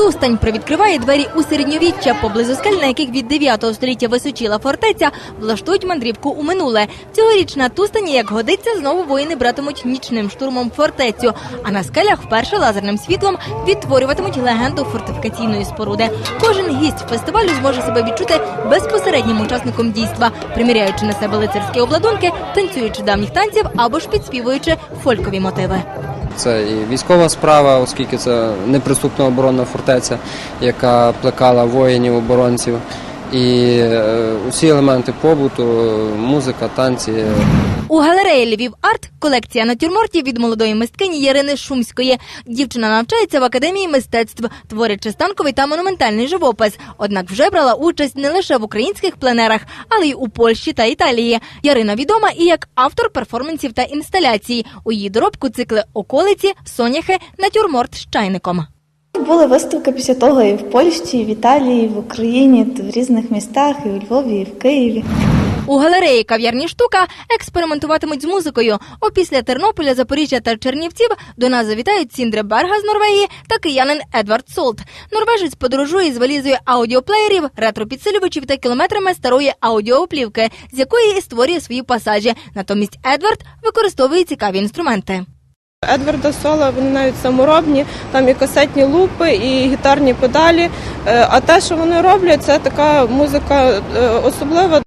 Тустань привідкриває двері у середньовіччя, поблизу скель, на яких від 9 століття височіла фортеця, влаштують мандрівку у минуле. Цьогоріч на Тустані, як годиться, знову воїни братимуть нічним штурмом фортецю. А на скелях вперше лазерним світлом відтворюватимуть легенду фортифікаційної споруди. Кожен гість фестивалю зможе себе відчути безпосереднім учасником дійства, приміряючи на себе лицарські обладунки, танцюючи давніх танців або ж підспівуючи фолькові мотиви. Це і військова справа, оскільки це неприступна оборонна фортеця, яка плекала воїнів, оборонців. І е, усі елементи побуту, музика, танці. У галереї Львів Арт колекція натюрмортів від молодої мисткині Ярини Шумської. Дівчина навчається в академії мистецтв, творячи станковий та монументальний живопис. Однак вже брала участь не лише в українських пленерах, але й у Польщі та Італії. Ярина відома і як автор перформансів та інсталяцій. У її доробку цикли околиці, соняхи, натюрморт з чайником. Були виставки після того і в Польщі, і в Італії, і в Україні, в різних містах, і у Львові, і в Києві. У галереї кав'ярні штука експериментуватимуть з музикою. Опісля Тернополя, Запоріжжя та Чернівців до нас завітають Сіндре Берга з Норвегії та киянин Едвард Солт. Норвежець подорожує з валізою аудіоплеєрів, ретропідсилювачів та кілометрами старої аудіоплівки, з якої і створює свої пасажі. Натомість Едвард використовує цікаві інструменти. Едварда Сола вони навіть саморобні, там і касетні лупи, і гітарні педалі. Е, а те, що вони роблять, це така музика е, особлива.